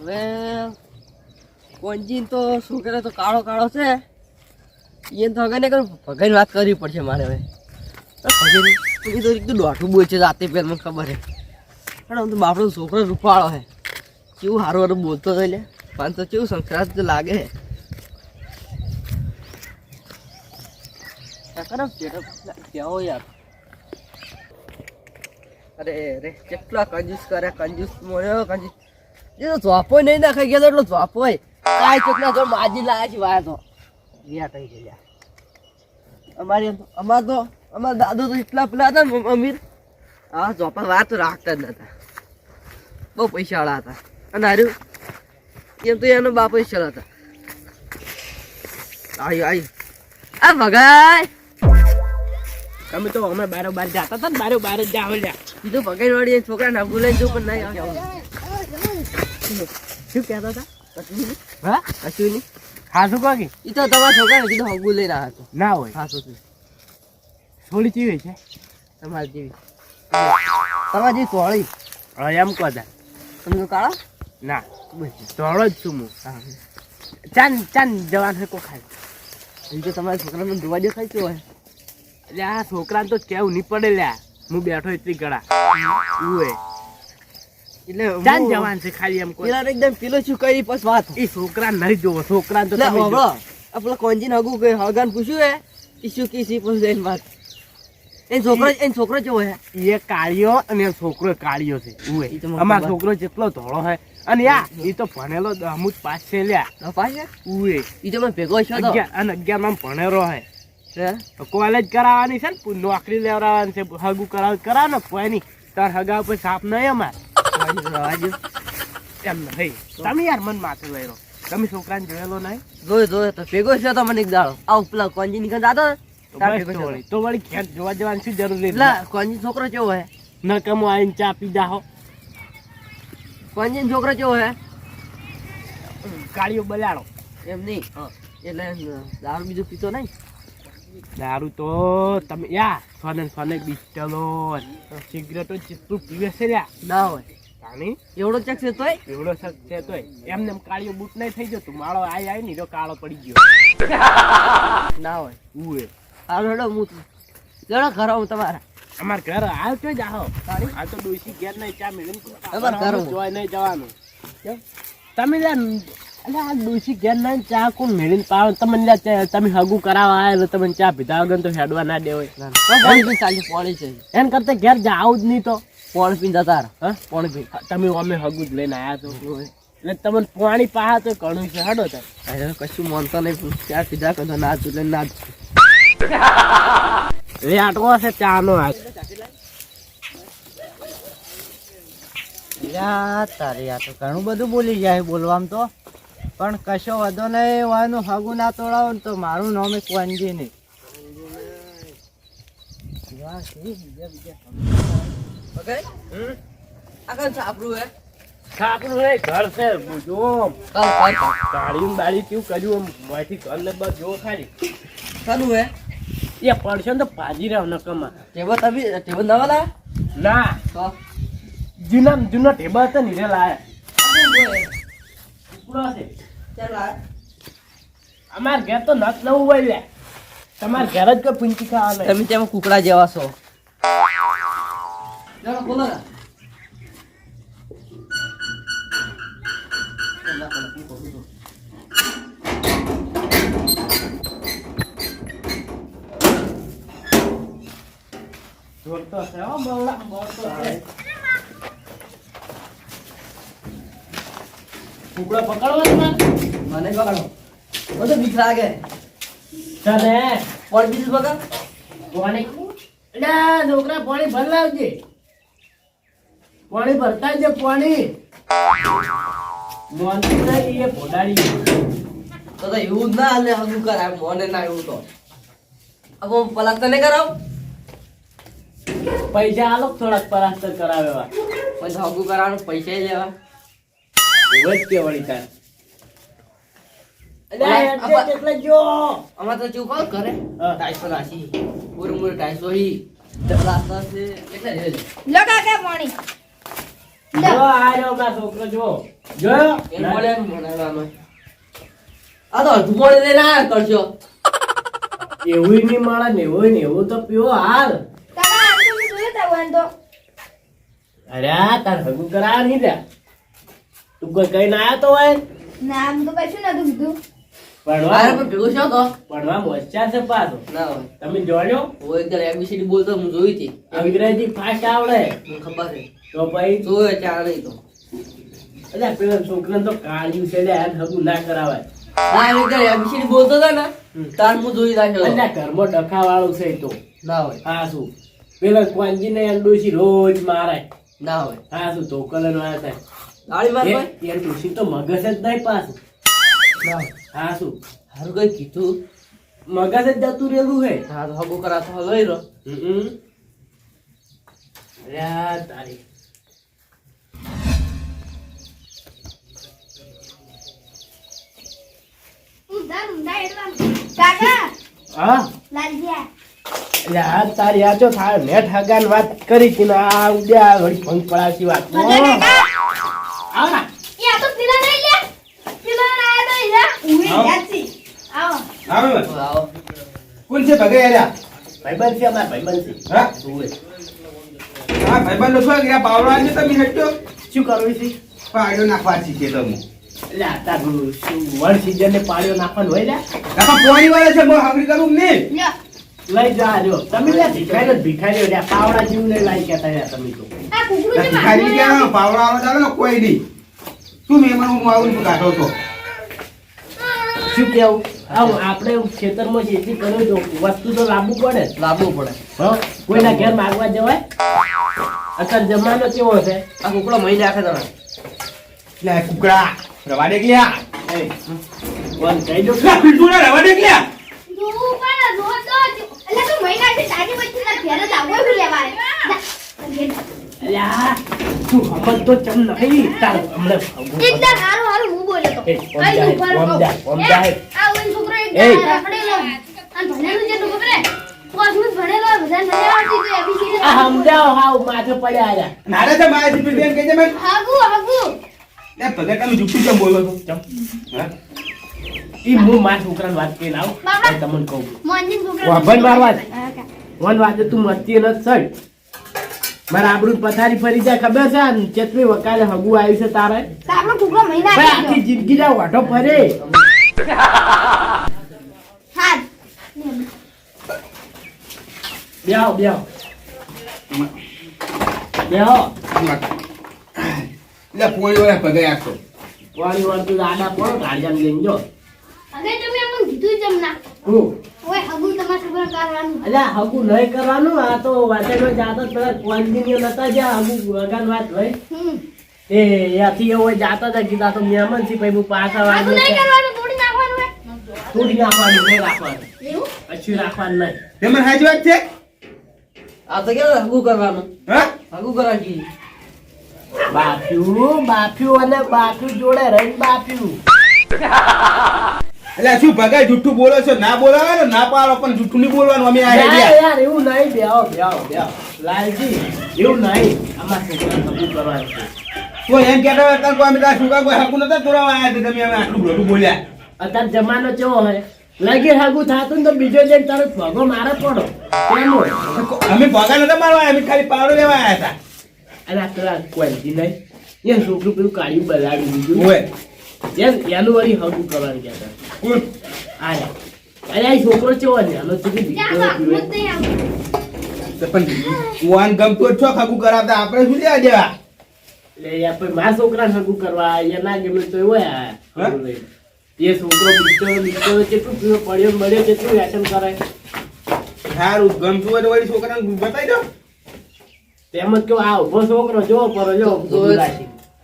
હવે કોંજીન તો છોકરા તો કાળો કાળો છે. એને તો અગર કરું. ભગાઈ વાત કરવી પડશે મારે હવે. ભગાઈ એ તો એકદમ દોઢું બોલ છે રાતે પહેલાં, મને ખબર છે. પણ આમ તો બાપડો છોકરો રૂપાળો છે. કેવું સારું સારું બોલતો હતો એટલે પણ તો કેવું સંક્રાંત લાગે છે. કરો કેવો યાર અરે રે કેટલા કંજૂસ કરે કંજૂસ મોર્યો કંજૂસ એ તો ચોપો નહીં નાખાઈ ગયો એટલો ચોપો આ કેટલા તો માજી લાયા છે વાયા તો વ્યા થઈ ગયા અમારી અમાર તો અમારા દાદુ તો એટલા પેલા હતા અમીર હા ચોપા વાત તો રાખતા જ નતા બહુ પૈસા વાળા હતા અને હાર્યું એમ તો એનો બાપ પૈસા હતા આવ્યું આવ્યું આ ભગાય તમે તો અમે બારો બાર જતા હતા ને બારો બાર જ જાવ લ્યા. કીધું ભગાઈ વાળી છોકરા ના બોલાઈ જો પણ નહીં આવું શું કહેતા હતા? હા? કશું નહીં. હાસું કહો કે? એ તો તમારા છોકરાને કીધું હગું લઈ રહ્યા હતો. ના હોય. હા શું થોડી ચીવી છે? તમારી જેવી. તમારી જેવી તોળી હવે એમ કહો તમે તમને કાળા? ના. તોડો જ છું હું. ચાન ચાન જવાનું હે કો ખાય. એ તો તમારા છોકરાને જોવા દેખાય કેવો હોય એટલે આ છોકરાને તો કેવું નહીં પડે લ્યા હું બેઠો એટલી ગળા. ઉએ એટલે ચાન જવાન છે ખાલી એમ કહો પેલા એકદમ પેલો શું કરી પછી વાત. એ છોકરા નહીં જોવો છોકરા તો તમે જો. આ કોંજીને હગું કે હગાને પૂછ્યું હે? એ શું કી પછી એની વાત? એ છોકરો એ છોકરો કેવો હે. એ કાળિયો અને છોકરો કાળિયો છે. ઉએ અમાર છોકરો જેટલો ધોળો હે. અને યા એ તો ભણેલો અમુક પાસ છે લ્યા. ઉએ એ તો મને ભેગો છો અને અગિયારમાં ભણેલો હે? કોલેજ કરાવવાની છે ને? નોકરી લેવડાવવાની છે. હગું કરાવ કરાવ ને કોઈ નહીં. તાર હગા ઉપર સાપ નહીં અમાર. એમ તમે યાર મન માથે લઈ રહો તમે છોકરાને જોયેલો નહીં? જોયો જોયો. તો ભેગો છે તો મને એક દાડો. આવ પેલા કોંજી નીકળ જાતો તો તાર બસ ભેગો તો છે વળી. ખેત જોવા જવાની શું જરૂર પેલા કોંજી છોકરો કેવો હે? ન કમો આવીને ચા પી જાહો. કોંજી છોકરો કેવો હે? કાળીઓ બલાડો. એમ નહીં. એટલે દારૂ બીજું પીતો નહીં? દારૂ તો તમે યા સોને સોને બિસ્ટલો સિગરેટો જેટલું પીવે છે લ્યા ના હોય. જાણી એવડો ચક છે તોય? એવડો ચક છે તોય. એમને એમ કાળીઓ બૂટ નહીં થઈ જતું. માળો આઈ આઈ ને તો કાળો પડી ગયો. ના હોય. ઉએ હાલો હેડો હું જડો ઘર હું તમારા. અમાર ઘર આવ તો જાહો આ તો ડોસી ઘેર નહીં ચા મેળીને અમાર ઘર. જોઈ નહીં જવાનું. તમે લ્યા અલે આ ડોસી ઘેર ના ચા કોણ મેળીને પાવ? તમને તમે હગું કરાવવા આયા એટલે તમે ચા પીધા વગર તો હેડવા ના દેવાય. ચાલી પાણી છે. એમ કરતા ઘેર જાવ જ નહીં તો. પોણ પી જતા હા? પોણ પી. તમે અમે હગું જ લઈને આયા છો. એટલે તમને પાણી પાહા તો ઘણું છે હડો તો અરે કશું માનતો નહીં ચા પીધા કદો ના ચૂલે ના એ આટકો છે ચા નો યા તારે આ તો ઘણું બધું બોલી જાય બોલવામાં તો. પણ કશો વધો નહીં વાનું હગું ના તોડાવો ને તો મારું નામ એક વાનજી નહીં. પડશે ને તો પાજી રહ્યો નકમા ટેબલ તમે ટેબલ નવા લાયા? ના. જૂના જૂના જૂનો ટેબલ હતો ને રે લાયા. ઉપડો છે. ચાલ અમાર ઘેર તો નથ નવું હોય લે તમાર ઘેર જ કોઈ પૂંચી ખાવા તમે તેમાં કુકડા જેવા છો. ચાલો બોલો જોરતો છે હો બવડા બોલતો છે. કુકડો પકડવો તમારે મને પકડો બધું બીક લાગે. ચાલે. પણ બીજું છોકરા પાણી ભર લાવજે. પાણી ભરતા જ પાણી. મોનથી નહીં એ પોડાડી તો તો એવું ના હાલે હજુ કરાય મોને ના એવું તો. હવે પલાસ્તર તને કરાવ? પૈસા આલો થોડાક પરાસ્તર કરાવેવા? પછી હગું કરાવવાનું પૈસા લેવા. કે વળી તાર. અમાર તો ચૂપ કર. ટાઈસો નાસી પૂરે પૂરે હી. એવું નહીં મળે ને એવું ને એવું તો પીવો હાલ. અરે તાર હગું કરાવ નહીં તું કોઈ કઈ ના આવ્યો તો હોય? ના આમ તો કશું નતું કીધું પણ તો. ભણવા છે ના કરાવાય. એબીસીડી બોલતો હતો ને. તાર હું જોઈ રાખ્યો ઘરમાં ડખા વાળું છે તો. ના હોય. હા શું? પેલા કોંજી ને ડોશી રોજ મારે. ના હોય. હા શું તો કલર વાળા થાય તાળી માર યાર ડોશી તો મગજ જ નહીં પાછું. ના હોય. હા શું? હારું કઈ કીધું. મગજ જ જતું રહેલું હે. હા તો હગો કરા તો લઈ રહ્યો. હમ અલ્યા તારી. હા? તારી આ થાય મેં ઠગાન વાત કરી હતી ને આ ઉડ્યા ઘડી ભંગ પડાવતી વાત મજા કાકા આવ ના. એ આ તો પેલા નહીં લે પેલા આયા તો ઈરા ઉઈ આવો. જાતી આવો આવે બસ. તો આવો કોણ છે ભગે આલ્યા ભાઈબંધ છે અમારા ભાઈબંધ છે. હા? જુએ. હા ભાઈબંધો છો ગયા પાવડો આજે તમે હટ્યો શું કરવું છે? પાડ્યો નાખવા શીખે તમે? એટલે આ તારું શું વન સીઝન ને પાડ્યો નાખવાનું હોય પોણી વાળા છે કરું ને લઈ જા જો. તમે લ્યા ભિખારી જ ભિખારી લ્યા. પાવડા જેવું ને લાઈ કહેતા લ્યા તમે તો. છે ખાલી ગયા પાવડો આવે ચાલે ને કોઈ નહીં. તું મેં હું આવું કાઢો તો. શું કેવું? આપણે ખેતરમાં ખેતી કરવી તો વસ્તુ તો લાવવું પડે. લાવવું પડે. હો. કોઈના ઘેર માગવા જવાય? અત્યારે જમાનો કેવો છે? આ કુકડો મહિને આખે તમે. એટલે કુકડા. રવા દે ગયા એ, કહી દો. રવા તું મહિના તાજી ઘેર જ આવો. અલ્યા તું સમજતો ચમ નહીં તાર હમણાં એકદમ હારું હારું હું બોલ્યો તો. એ, ઓમ જાય, ઓમ જાય. આ ઓય છોકરો એ. એકદમ રખડેલો. અને ભણેલું છે તું ખબર કોસ્મિક ભણેલો બધા નહીં આવડતી તો એબીસી આ સમજાવો હાવ માથે પડ્યા આયા નારે લે તમે જુઠ્ઠું કેમ બોલો છો? ચમ. હા? ઈ હું મારા છોકરાને વાત કરીને આવું તમને કહું. મોંજી છોકરો વાભણ મારવા જ. હા, કા. વન વાજે તું મસ્તી ન સડ મારા આબરૂ પથારી ફરી જાય ખબર છે? આ ચેતવી વકાલે હગુ આવ્યું છે તારે? તો આપણો ટુકડો મહિના ભાઈ આખી જિંદગી ના વાઢો ફરે. હા બેહો બેહો. બેહો. લે પોણી વાળા ભગે આખો. વાળી વાળતું આડા પડો ગાડિયાને લઈને જો. હવે તમે અમને કીધું જ ના. હું? ઓય હાગુ તમારા છોકરા કરવાનું. અલ્યા હગુ નહીં કરવાનું આ તો વાટેનો જાતો પેલા કોન્ટિન્યુ નતા જ્યાં હગુ વગાન વાત હોય. હમ. એ ત્યાંથી એવો જાતા હતા કીધા તો પછી હું પાછા હાગુ વાગે નહીં કરવાનું તોડી નાખવાનું તોડી નાખવાનું નહીં રાખવાનું. પછી રાખવાનું નહીં. તમે હાજી વાત છે? આ તો કેવું હગુ કરવાનું? હા? હગુ કરવા કીધું બાપ્યું બાપ્યું અને બાપ્યું જોડે રહી બાપ્યું એટલે શું ભગાઈ જુઠ્ઠું બોલો છો? ના બોલાવે ને? ના પાડો પણ જુઠ્ઠું નહીં બોલવાનું. અમે આ યાર એવું નહીં. બેહો બેહો બેહો. લાલજી એવું નહીં. આમાં શું કરવાનું છે? તો એમ કહેતા હતા કે અમે તાર શું કોઈ હાકું નતા તોડાવવા આવ્યા હતા તમે અમે આટલું બધું બોલ્યા. અત્યારે જમાનો કેવો હોય? લગી હાગું થતું ને તો બીજો જઈને તરત ભગો મારે પડો. અમે ભગા નતા મારવા અમે ખાલી પાવડો લેવા આવ્યા હતા. અને આ પેલા કોઈ નહીં. એ છોકરું પેલું કાળ્યું બગાડી દીધું ઓય. એમ એનું વળી હગું કરવાનું કહેતા કોણ? આયા અરે આ છોકરો કેવો છે? આનો ચૂકી હાગુ તો પણ વાન ગમતો છો ખાગું કરાવતા? આપણે શું લેવા દેવા? એટલે યાર પણ મારા છોકરા હગું કરવા એ ના ગમે તો એવું? હગું. એ છોકરો બીજો બીજો કેટલું પડ્યો મળ્યો કેટલું વ્યસન કરે? સારું ગમતું હોય તો વળી છોકરાને બતાવી દો. તેમ જ કેવું આ ઊભો છોકરો જો પર જો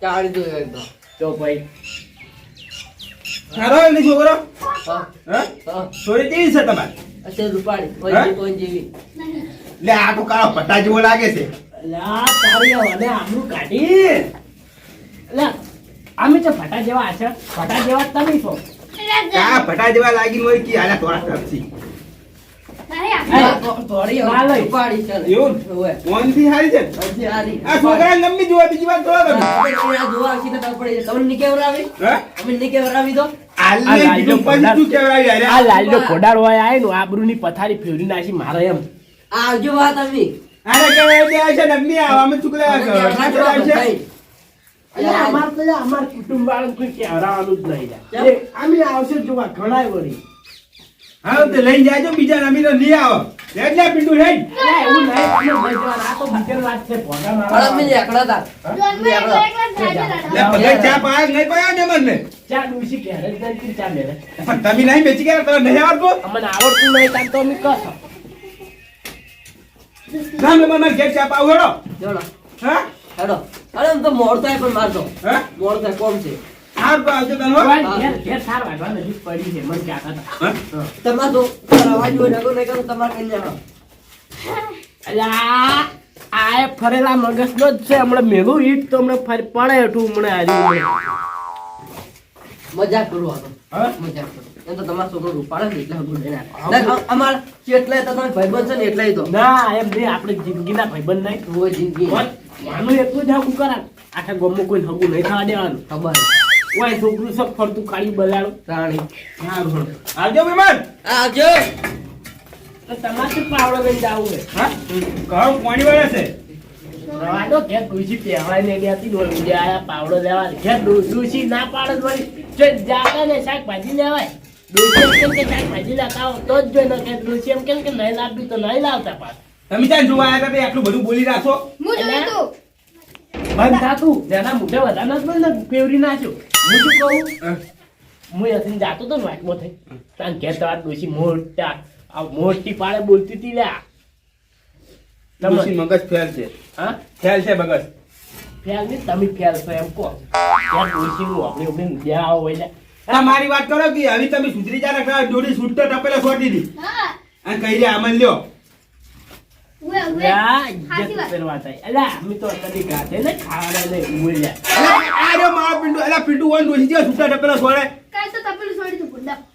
એકદમ જો ભાઈ. સારો હોય છોકરો છોરી કેવી છે તમારે? અત્યારે રૂપાળી કોઈ? કોઈ જેવી. લે આ તો કાળો પટ્ટા જેવો લાગે છે. લા તારી હવે આમનું કાઢી. અલ્યા અમે તો ફટા જેવા છે. ફટા જેવા તમે છો. આ ફટા જેવા લાગી હોય કે આલા થોડા ટપસી થોડી ના પથારી ફેરી નાખી મારે એમ આવજો વાત આવી છે છે. અમાર અમાર કુટુંબ વાળા કોઈ કહેવડાવવાનું જ નહીં અમે આવશે જોવા ઘણાય વળી હા તો લઈ જાજો બીજા અમી તો નહીં આવે લે લે પિંડુ લે એટલે એવું નહીં લઈ. આ તો બીજેલ વાત છે ભોગા પણ અમે મારવા. એકલા જ લે ચા પાય નહીં પાયા ને મને ચા ડૂસી કે રે જલ્દી ચા લે પણ તમે નહીં બેચી ગયા તમે નહીં આવતો મને આવડતું નહીં તાન તો અમે કશો. ના મે મને ઘેર ચા પાવ હેડો જોડો. હા હેડો. અરે તો મોડ પણ મારતો. હા મોડ થાય કોમ છે. હાર તો આવજો તને હો ભાઈ, ઘેર સાર વાગવા નજીક પડી છે મને કહેતા હતા. હા? તો અવાજ હોય નગો નહીં કરું તમારે કઈ ના અલા આ ફરેલા મગજનો જ છે હમણાં મેલું ઈટ તો હમણાં ફરી પડે એટલું હમણાં હાર્યું મજાક કરું આ તો. મજાક કરું. એમ તો તમારો છોકરો રૂપાળે ને એટલે હું લઈને આવ્યો. અમાર કેટલાય તો તમે ભાઈબંધ છે ને એટલાય તો. ના એમ નહીં આપણે જિંદગીના ભાઈબંધ નહીં હોય જિંદગી. માનું એટલું જ હગું કરા આખા ગમો કોઈ હગું નહીં થવા દેવાનું ખબર. ઓય છોકરું સબ ફરતું ખાલી બલાડો. રાણી. સારું આવજો મહેમાન. આવજો. તો તમારે પાવડો લઈને જાવું છે? હા? ઘર પાણી વાળા છે. રવાડો કે ડૂસી પહેવાય ને ત્યાંથી ડોલ ઉડે આયા પાવડો લેવા. કે ડૂ- ના પાડે વળી જો જાતા ને શાકભાજી લેવાય. ડૂસી એમ કે શાકભાજી લેતા તો જ કે ડૂસી એમ કેમ કે નહીં લાવવી તો નહીં લાવતા પાછા. તમે ત્યાં જોવા આવ્યા હતા આટલું બધું બોલી રાખો. હું જોયું તું. બંધ થાતું જેના મોઢે વધારે નથી બોલ ને ફેવરી નાખ્યો હું શું કહું? હા. અહીંયાથી જાતો તો ને વાટમાં થઈ. તાન ઘેર તમારે મોટા આ મોટી પાળે બોલતી હતી લ્યા. ડોશી મગજ ફેલ છે. હા? ફેલ છે મગજ. ફેલ નહીં તમે ફેલ છો એમ કહો. ત્યાં ડોસી નું આપણે આપણે જ્યાં આવો એટલે હા મારી વાત કરો કે હવે તમે સુધરી જા રાખા જોડી છૂટતો ટપેલા છોડી દીધી. હા. અને કહી દે આમન લ્યો.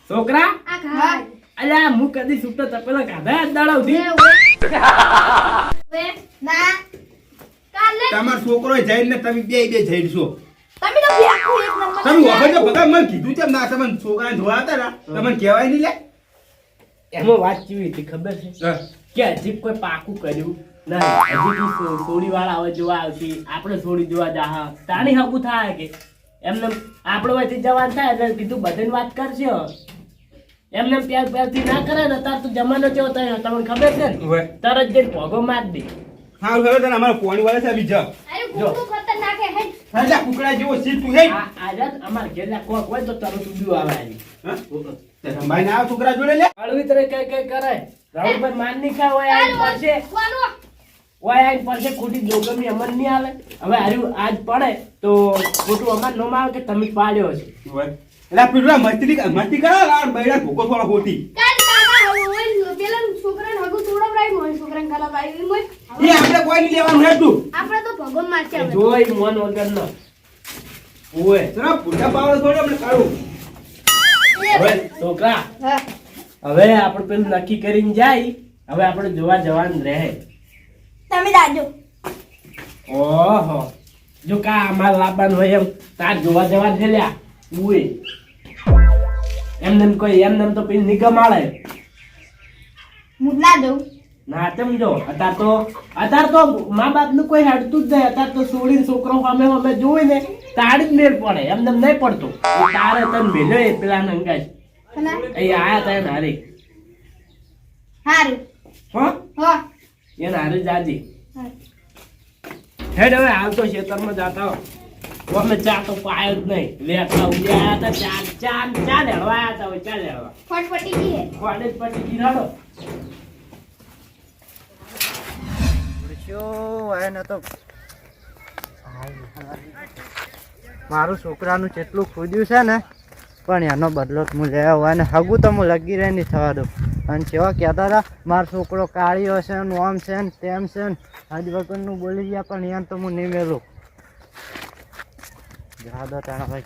છોકરા? અલ્યા હું કદી છૂટો તપેલા તમારો છોકરો જઈને તમે બે બે જઈશો છો. તમે તો તમે વખત બધા મને કીધું છે ના તમે છોકરા જોયા હતા ને તમને કહેવાય નહીં લે. એમાં વાત કેવી હતી ખબર છે? હા. કે હજી કોઈ પાકું કર્યું નહીં. હજી સોડી વાળા હવે જોવા આવતી આપણે સોડી જોવા જાહ. તાણી હકું થાય કે એમને આપણે વચ્ચે જવાન થાય એટલે કીધું બધાને વાત કરશે એમને પ્યાર પ્યારથી ના કરે ને તાર તું જમાનો કેવો થાય તમને ખબર છે ને? તરત જઈને ભોગો માર દે. હા હવે તને અમારો પોણી વાળા છે બીજા. જો. એટલે કુકડા જેવો સીટ તું હે આ અમાર અમારે ઘેરના કોક હોય તો તરત ઉડ્યું આવે. હા? ભાઈ ના છોકરા જોડે લે. હળવી તરે કઈ કઈ કરે રાહુલભાઈ માન નહીં ખાય હોય પડશે. હોય આઈ પડશે ખોટી જોગમી અમર નહીં આવે. હવે હાર્યું આજ પડે તો ખોટું અમર નો આવે કે તમે પાડ્યો છે એટલે પીડું મસ્તી મસ્તી કરો લા બૈડા ભૂકો થોડો ખોટી. પેલા આપણે કોઈ નહીં લેવાનું હેઠું આપણે તો ભગવાન મારશે જોઈ મન વગર નો ઓય. જરા પૂજા પાવડો થોડો આપણે કાઢું. હવે છોકરા. હા. હવે આપણે પેલું નક્કી કરીને જાય હવે આપણે જોવા જવાનું રહે. તમે દાજો ઓહો. જો કા અમાર લાવવાનું હોય એમ તાર જોવા જવા છે લ્યા. ઉએ એમ કોઈ એમ તો પેલી નિગમ આળે હું ના દઉં ના સમજો અત્યાર તો અત્યાર તો મા બાપનું કોઈ હેડતું જ નહીં. અત્યાર તો છોડીને છોકરો અમે અમે જોઈ ને તાળી જ મેળ પડે. એમને એમ નહીં પડતું. તારે તને મેલ્યો એ પેલા હના? એ આયા તા એને હારે. હારું. હો? હો. એને હારે જાજી. હેડ હવે હાલ ખેતરમાં જાતા. હો અમે ચા તો પાયો જ નહીં. લેતા હતા ચા લેવા આયા લેવા ફટફટી ગઈ મારું છોકરાનું જેટલું ખોદ્યું છે ને પણ એનો બદલો હું લઈ આવું. અને હગું તો હું લગી રહી નહીં થવા દઉં. અને કેવા કહેતા હતા, મારો છોકરો કાળીઓ છે ને ઓમ છે ને તેમ છે ને. આજ વગરનું બોલી ગયા, પણ એમ તો હું નહીં મેલું. જા દો ભાઈ.